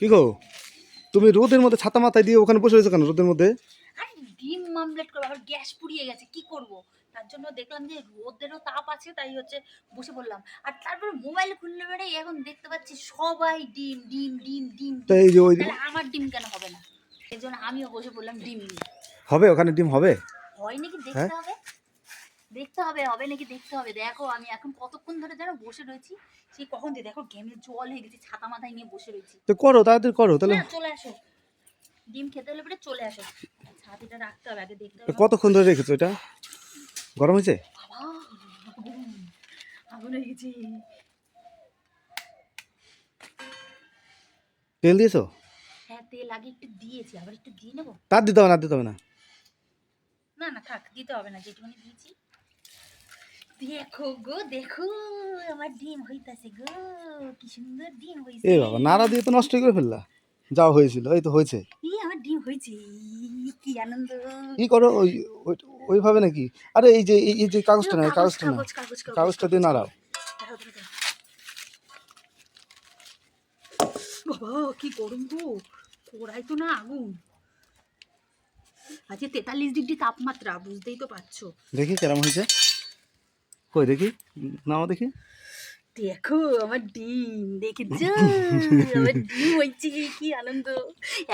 কি গো? তুমি রোদের মধ্যে ছাতা মাথায় দিয়ে ওখানে বসে রয়েছো কেন রোদের মধ্যে? আর ডিম মামলেট করব আবার গ্যাস পুড়িয়ে গেছে কি করব? তার জন্য দেখলাম যে রোদেরও তাপ আছে তাই হচ্ছে বসে পড়লাম। আর তারপরে মোবাইল খুললে বেড়ে এখন দেখতে পাচ্ছি সবাই ডিম ডিম ডিম ডিম তো এই যে ওই আমার ডিম কেন হবে না? এই জন্য আমিও বসে পড়লাম ডিম নিয়ে। হবে? ওখানে ডিম হবে? হয় নাকি হ্যাঁ? দেখতে হবে? দেখতে হবে হবে নাকি দেখতে হবে? দেখো আমি এখন কতক্ষণ ধরে যেন বসে রয়েছি সেই কখন দিয়ে দেখো গেমে জল হয়ে গেছে ছাতা মাথায় নিয়ে বসে রয়েছি। তো করো তাড়াতাড়ি করো তাহলে। চলে আসো। ডিম খেতে হলে পরে চলে আসো। ছাতিটা রাখতে হবে আগে দেখতে হবে। কতক্ষণ ধরে রেখেছো এটা? গরম হয়েছে? আগুন হয়ে গেছে। তেল দিয়েছ? হ্যাঁ তেল আগে একটু দিয়েছি আবার একটু দিয়ে নেব? তার দিতে হবে না দিতে হবে না। না না থাক দিতে হবে না যেটুকুনি দিয়েছি। দেখো গো দেখো আমার ডিম হইতাছে গো কি সুন্দর ডিম হইছে। এ বাবা নাড়া দিয়ে তো নষ্ট করে ফেললা। যাও হয়েছিল এই তো হয়েছে। ই আমার ডিম হয়েছে কি আনন্দ। কি করো ওই ওই- ওইভাবে নাকি? আরে এই যে এই যে কাগজটা না কাগজ, কাগজটা না কাগজটা দিয়ে নাড়াও। বাবা কি গরম গো কড়াই তো না আগুন। আজকে তেতাল্লিশ ডিগ্রি তাপমাত্রা বুঝতেই তো পারছ। দেখি কেরম হয়েছে। কই দেখি? নাও দেখি। দেখো আমার ডিম দেখেছ আমার ডিম হচ্ছে কি আনন্দ।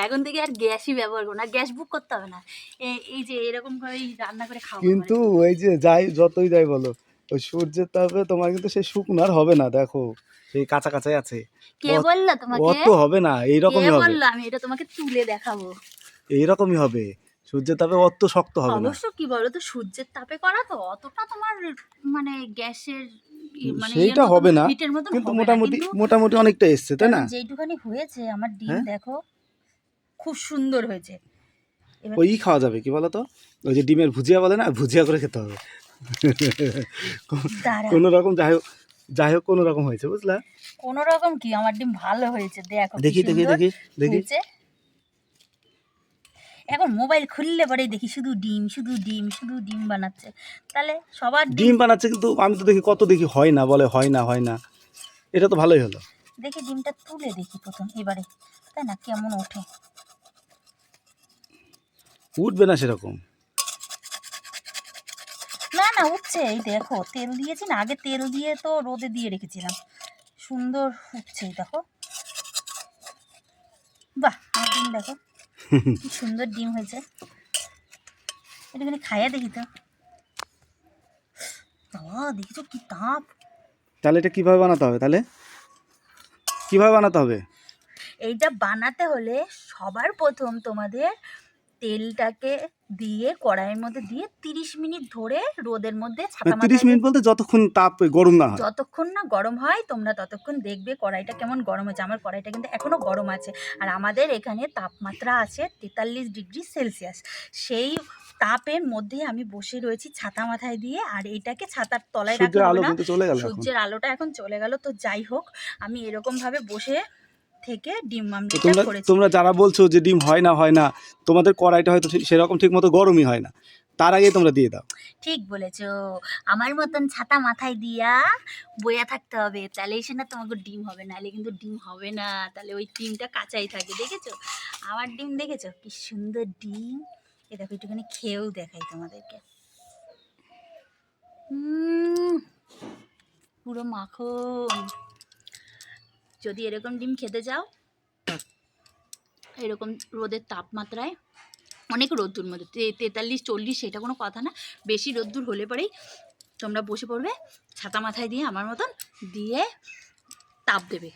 এখন থেকে আর গ্যাসই ব্যবহার করো না গ্যাস বুক করতে হবে না। এই যে এরকম করে রান্না করে খাওয়া কিন্তু ওই যে যাই যতই যাই বলো ওই সূর্যের তাপে তোমার কিন্তু সেই শুকনো আর হবে না দেখো। সেই কাঁচা কাঁচাই আছে। কে বলল তোমাকে? অত হবে না এইরকমই হবে। বলল? আমি এটা তোমাকে তুলে দেখাবো। এইরকমই হবে। সূর্যের তাপে অত শক্ত হবে না। অবশ্য কি বলো তো সূর্যের তাপে করা তো অতটা তোমার মানে গ্যাসের মানে সেইটা হবে না, কিন্তু মোটামুটি মোটামুটি অনেকটা এসছে তাই না? যেইটুখানি হয়েছে আমার ডিম হ্যাঁ? দেখো খুব সুন্দর হয়েছে। ওই খাওয়া যাবে কি বলো তো ওই যে ডিমের ভুজিয়া বলে না ভুজিয়া করে খেতে হবে। কোনো রকম যাই হোক যাই হোক কোনো রকম হয়েছে বুঝলা? কোন রকম কি? আমার ডিম ভালো হয়েছে দেখো দেখি দেখি দেখি দেখি। এখন মোবাইল খুললে পরেই দেখি শুধু ডিম শুধু ডিম শুধু ডিম বানাচ্ছে। তাহলে সবার ডিম বানাচ্ছে কিন্তু আমি তো দেখি কত দেখি হয় না বলে হয় না হয় না। এটা তো ভালোই হলো। দেখি ডিমটা তুলে দেখি প্রথম এবারে। তাই না? কেমন ওঠে? উঠবে না সেরকম। না না উঠছে। এই দেখো তেল দিয়েছি না আগে তেল দিয়ে তো রোদে দিয়ে রেখেছিলাম। সুন্দর উঠছে দেখো। বাহ ডিম দেখো। সুন্দর ডিম হয়েছে। এটা এটাখানে খাইয়া দেখি তো। বাবা দেখেছ কি তাপ। তাহলে এটা কীভাবে বানাতে হবে তাহলে? কীভাবে বানাতে হবে? এইটা বানাতে হলে সবার প্রথম তোমাদের তেলটাকে দিয়ে কড়াইয়ের মধ্যে দিয়ে তিরিশ মিনিট ধরে রোদের মধ্যে ছাতা মানে তিরিশ মিনিট বলতে যতক্ষণ তাপ গরম না হয়। যতক্ষণ না গরম হয় তোমরা ততক্ষণ দেখবে কড়াইটা কেমন গরম হয়েছে। আমার কড়াইটা কিন্তু এখনও গরম আছে। আর আমাদের এখানে তাপমাত্রা আছে তেতাল্লিশ ডিগ্রি সেলসিয়াস। সেই তাপের মধ্যে আমি বসে রয়েছি ছাতা মাথায় দিয়ে আর এটাকে ছাতার তলায় হবে না। সূর্যের আলোটা এখন চলে গেল। তো যাই হোক আমি এরকম ভাবে বসে থেকে ডিম তোমরা তোমরা যারা বলছো যে ডিম হয় না হয় না তোমাদের কড়াইটা হয়তো সেরকম ঠিক মতো গরমই হয় না। তার আগেই তোমরা দিয়ে দাও। ঠিক বলেছ। আমার মতন ছাতা মাথায় দিয়া বইয়া থাকতে হবে। তাহলে এসে না তোমাকে ডিম হবে না নাহলে কিন্তু ডিম হবে না। তাহলে ওই ডিমটা কাঁচাই থাকে দেখেছ? আমার ডিম দেখেছ? কি সুন্দর ডিম। এ দেখো একটুখানি খেয়েও দেখাই তোমাদেরকে। পুরো মাখন। যদি এরকম ডিম খেতে যাও, এরকম রোদের তাপমাত্রায়, অনেক রোদ্দুর মধ্যে তেতাল্লিশ, চল্লিশ, সেটা কোনো কথা না, বেশি রোদ্দুর হলে পরেই তোমরা বসে পড়বে, ছাতা মাথায় দিয়ে আমার মতন দিয়ে তাপ দেবে।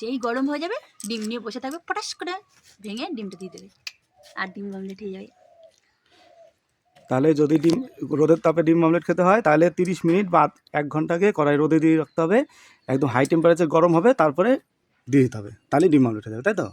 যেই গরম হয়ে যাবে, ডিম নিয়ে বসে থাকবে পটাশ করে ভেঙে ডিমটা দিয়ে দেবে। আর ডিম অমলেট হয়ে যাবে। তাহলে যদি ডিম, রোদের তাপে ডিম অমলেট খেতে হয়, তাহলে তিরিশ মিনিট বা এক ঘন্টাকে কড়াই রোদে দিয়ে রাখতে হবে। একদম হাই টেম্পারেচার গরম হবে, তারপরে দিয়ে দিতে হবে তাহলে ডিম উঠে যাবে তাই তো?